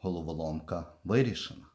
головоломка вирішена.